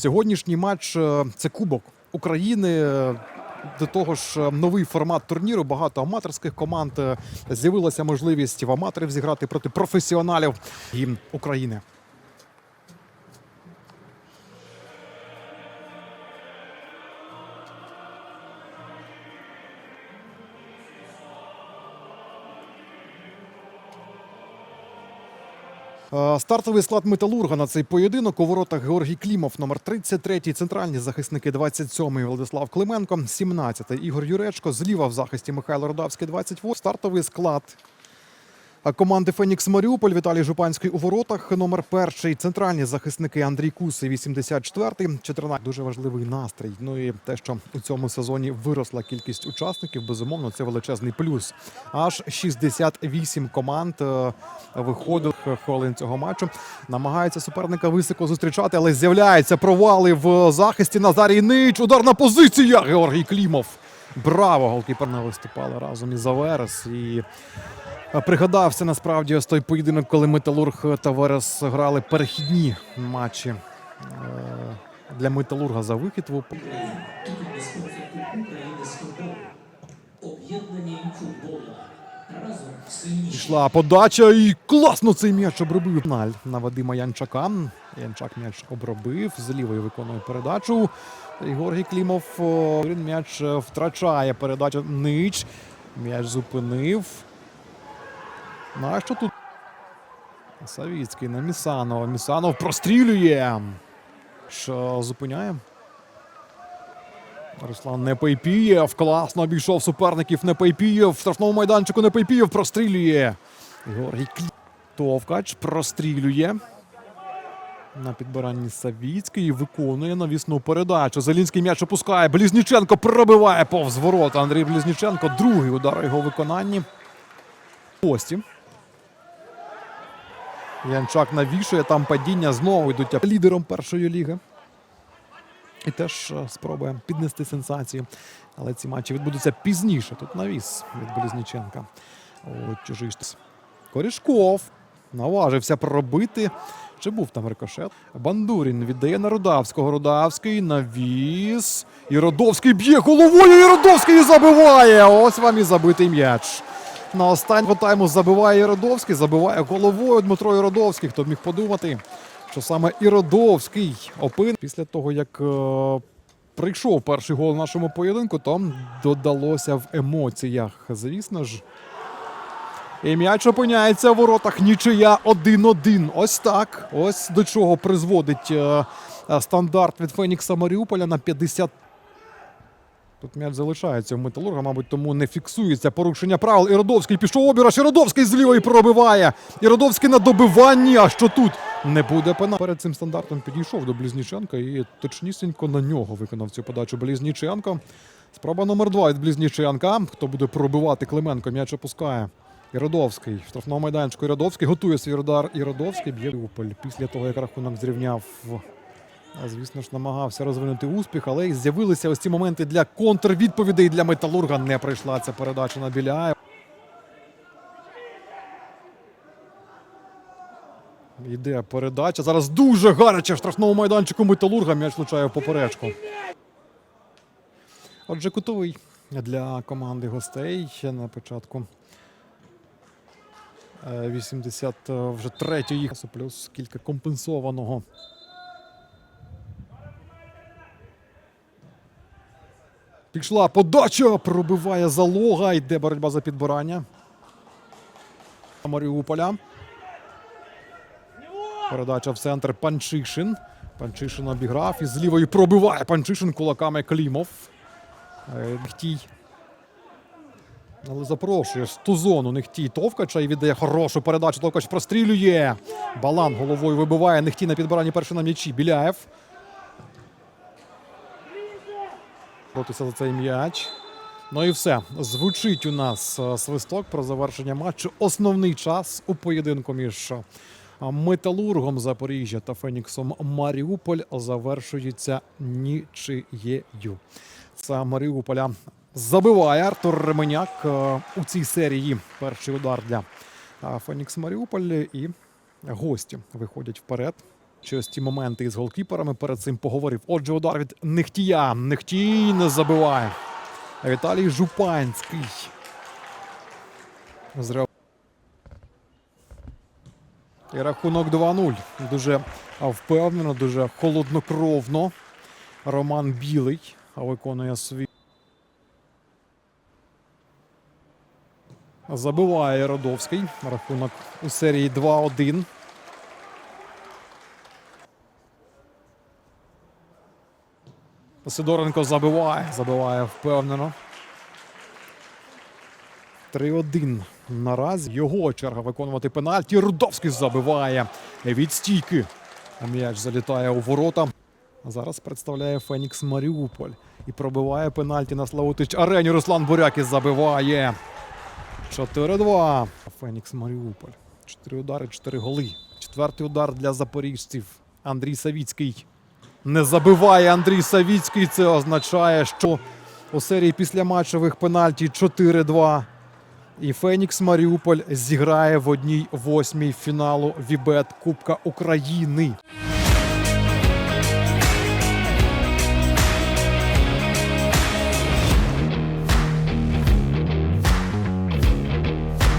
Сьогоднішній матч е, це Кубок України. Е, До того ж, е, новий формат турніру. Багато аматорських команд з'явилася можливість в аматорів зіграти проти професіоналів і України. Стартовий склад металурга на цей поєдинок у воротах Георгій Клімов, номер 33, центральні захисники 27 Владислав Клименко, 17 Ігор Юречко, зліва в захисті Михайло Родавський, 28 Стартовий склад команди Фенікс Маріуполь Віталій Жупанський у воротах. Номер перший центральні захисники Андрій Куси, 84-й, 14. Дуже важливий настрій. Ну і те, що у цьому сезоні виросла кількість учасників, безумовно, це величезний плюс. Аж 68 команд е, виходили хвилин цього матчу. Намагаються суперника високо зустрічати, але з'являються провали в захисті. Назарій Нич. Ударна позиція. Георгій Клімов. Браво! Голкіпер не виступали разом із Аверес. І Пригадався насправді ось той поєдинок, коли Металург та Верес грали перехідні матчі е, для Металурга за вихід в. Пішла подача і класно цей м'яч обробив. Наль на Вадима Янчака. Янчак м'яч обробив, з лівої виконує передачу. І Георгій Клімов він м'яч е, втрачає передачу. Нич. М'яч зупинив. Ну а що тут? Савіцький на Місанова. Місанов прострілює. Що зупиняє? Руслан Непейпієв класно обійшов суперників Непейпієв. В штрафному майданчику Непейпієв прострілює. Георгій. Товкач прострілює. На підбиранні Савіцький виконує навісну передачу. Зелінський м'яч опускає. Близніченко пробиває повз ворота. Андрій Близніченко. Другий удар у його виконанні. Пості. Янчак навішує. Там падіння знову йдуть лідером першої ліги. І теж е, спробує піднести сенсацію. Але ці матчі відбудуться пізніше. Тут навіс від Близніченка. О, чужий. Корішков наважився пробити. Чи був там рикошет? Бандурін віддає на Рудавського. Рудавський навіс. І Родовський б'є головою. І Родовський забиває. Ось вам і забитий м'яч. На останнього тайму забиває Іродовський, забиває головою Дмитро Іродовський. Хто б міг подумати, що саме Іродовський опин після того, як е, прийшов перший гол в нашому поєдинку, то додалося в емоціях. Звісно ж. І м'яч опиняється в воротах. Нічия 1-1. Ось так. Ось до чого призводить е, е, стандарт від Фенікса Маріуполя на 50 Тут м'яч залишається у металурга, мабуть, тому не фіксується порушення правил. Іродовський пішов обіраш. Іродовський з лівої пробиває. Іродовський на добиванні. А що тут? Не буде пена. Перед цим стандартом підійшов до Близніченка і точнісінько на нього виконав цю подачу Близніченко. Спроба номер два від Близніченка. Хто буде пробивати Клименко? М'яч опускає. Іродовський. В штрафному майданчику Іродовський готує свій удар. Іродовський б'є Ліуполь після того, як рахунок зрівняв. Звісно ж, намагався розвинути успіх, але й з'явилися ось ці моменти для контрвідповідей для Металурга. Не прийшла ця передача на Біляєв. Йде передача. Зараз дуже гаряче в штрафному майданчику Металурга. М'яч влучає в поперечку. Отже, кутовий для команди гостей на початку. Е, 80 вже третьої плюс кілька компенсованого. Пішла подача, пробиває залога, йде боротьба за підбирання. Маріуполя. Передача в центр Панчишин. Панчишин обіграв і з лівої пробиває Панчишин кулаками Клімов. Е, Нехтій. Але запрошує з ту зону Нехтій Товкача і віддає хорошу передачу. Товкач прострілює. Балан головою вибиває. Нехтій на підбиранні перший на м'ячі. Біляєв. боротися за цей м'яч. Ну і все. Звучить у нас е, свисток про завершення матчу. Основний час у поєдинку між е, Металургом Запоріжжя та Феніксом Маріуполь завершується нічиєю. Це Маріуполя забиває Артур Ременяк е, у цій серії. Перший удар для е, Фенікс Маріуполь і гості виходять вперед. Через ті моменти із голкіперами перед цим поговорив. Отже, удар від Нехтія. Нехтій не забиває. Віталій Жупанський. Зря. І рахунок 2-0. Дуже впевнено, дуже холоднокровно. Роман Білий виконує свій. Забиває Родовський. Рахунок у серії 2-1. Сидоренко забиває. Забиває впевнено. 3-1 наразі. Його черга виконувати пенальті. Рудовський забиває від стійки. М'яч залітає у ворота. Зараз представляє Фенікс Маріуполь. І пробиває пенальті на Славутич арені. Руслан Бурякіс забиває. 4-2. Фенікс Маріуполь. Чотири удари, чотири голи. Четвертий удар для запоріжців. Андрій Савіцький. Не забиває Андрій Савіцький. Це означає, що у серії післяматчевих пенальті 4-2. І Фенікс Маріуполь зіграє в одній восьмій фіналу Вібет Кубка України.